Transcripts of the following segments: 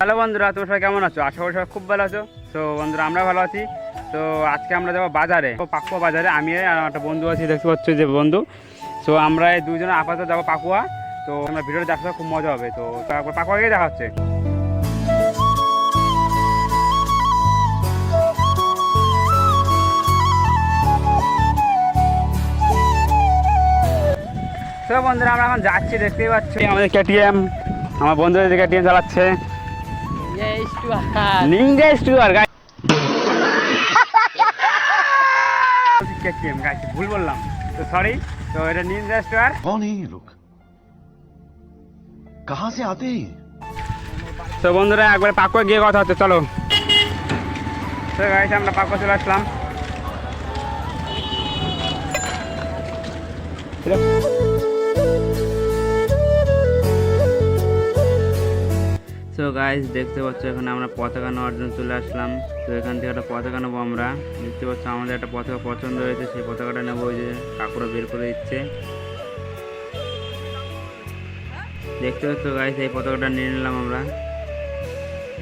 Hello বন্ধুরা, তোমরা সবাই কেমন আছো? আশা করি খুব ভালো আছো। তো বন্ধুরা, আমরা ভালো আছি। তো আজকে আমরা যাব বাজারে, পাকুয়া বাজারে। আমি আর একটা বন্ধু আছি, দেখতে পাচ্ছ যে বন্ধু। তো আমরা এই দুজনে আপাতত যাব পাকুয়া। তো আমরা ভিডিওটা দেখতে খুব মজা হবে। তো তারপর পাকুয়া গিয়ে দেখা হচ্ছে। তো বন্ধুরা, আমরা এখন যাচ্ছি, দেখতেই পাচ্ছি। আমাদের কেটিএম আমার বন্ধুদের কেটিএম চালাচ্ছে। Yes, to have. Ninja স্টুয়ার guy KTM গাইছি ভুল বললাম তো সরি তো এটা নিনজা স্টুয়ার कौन है ये लोग कहां से आते हैं ये? তো বন্ধুরা একবার পাকুয়া গিয়ে কথা হচ্ছে চলো তো গাইছে আমরা পাকুয়া চলে আসলাম সো গাইজ দেখতে পাচ্ছ, এখানে আমরা পতাকা নেওয়ার জন্য চলে আসলাম। তো এখান থেকে একটা পতাকা নেব আমরা। দেখতে পাচ্ছ, আমাদের একটা পতাকা পছন্দ হয়েছে। সেই পতাকাটা নেব ওই যে কাকুরা বের করে দিচ্ছে। দেখতে পাচ্ছ গাইজ এই পতাকাটা নিয়ে নিলাম আমরা।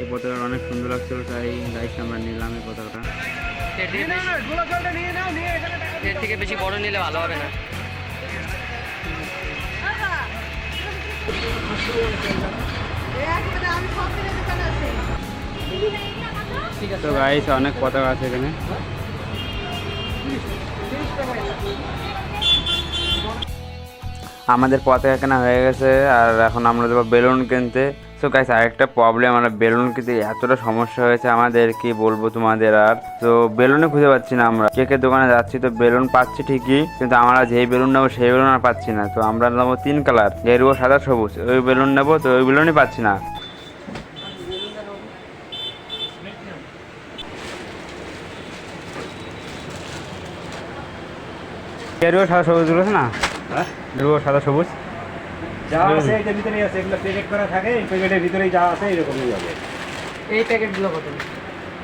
এই পতাকাটা অনেক সুন্দর লাগছিল, তাই গাইজ আমরা নিলাম এই পতাকাটা। থেকে বেশি বড় নিলে ভালো হবে না। তো গাইস অনেক পতাকা আছে এখানে। আমাদের পতাকা কেনা হয়ে গেছে, আর এখন আমরা যাব বেলুন কিনতে। তো গাইস আরেকটা প্রবলেম আমরা বেলুন কিনতে এতটা সমস্যা হয়েছে আমাদের কি বলব তোমাদের আর? তো বেলুনে খুঁজে পাচ্ছি না আমরা। কেকের দোকানে যাচ্ছি তো বেলুন পাচ্ছি ঠিকই কিন্তু আমরা যেই বেলুন নেব সেই বেলুন আর পাচ্ছি না। তো আমরা নেব তিন কালার গেরুয়া সাদা সবুজ। ওই বেলুন নেব তো ওই বেলুনই পাচ্ছি না। গেরুয়া সাদা সবুজ না? গেরুয়া সাদা সবুজ। যা আছে এটার ভিতরেই আছে এগুলো প্যাকেট করা থাকে এই প্যাকেটের ভিতরেই যা আছে এরকমই হবে এই প্যাকেটগুলো কত?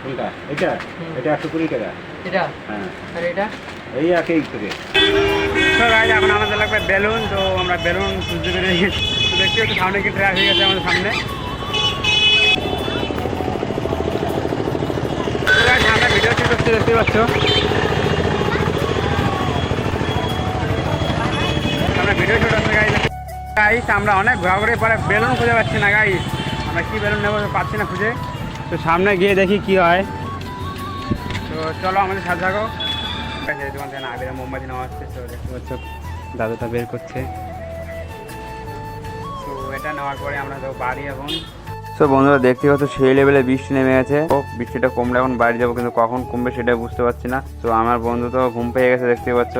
কোনটা? এটা? এটা একশো কুড়ি টাকা। এটা? হ্যাঁ। আর এটা? এই একই থেকে তো গাইজ এখন আমাদের লাগবে বেলুন তো আমরা বেলুন খুঁজতে পেরে তো দেখতে হচ্ছে সামনে কি ট্রাফিক আছে আমাদের সামনে। আমরা ভিডিও করতে দেখতে পাচ্ছ আমরা ভিডিও শুট হচ্ছে গাইজ গাইস আমরা অনেক ঘোরাঘুরি পরে বেলুন খুঁজে পাচ্ছি না গাইস আমরা কি বেলুন নেব পাচ্ছি না খুঁজে। তো সামনে গিয়ে দেখি কি হয়। তো চলো আমাদের সাথে থাকো। দোকান না বেরো মোমবাতি নেওয়া হচ্ছে, তো দেখতে পাচ্ছ দাদুটা বের করছে। তো এটা নেওয়ার পরে আমরা তো বাড়ি এখন। তো বন্ধুরা, দেখতে পাচ্ছ, সেই লেভেলে বৃষ্টি নেমে গেছে। ও, বৃষ্টিটা কমলে এখন বাড়ি যাব, কিন্তু কখন কমবে সেটা বুঝতে পারছি না। তো আমার বন্ধু তো ঘুম পেয়ে গেছে, দেখতে পাচ্ছ।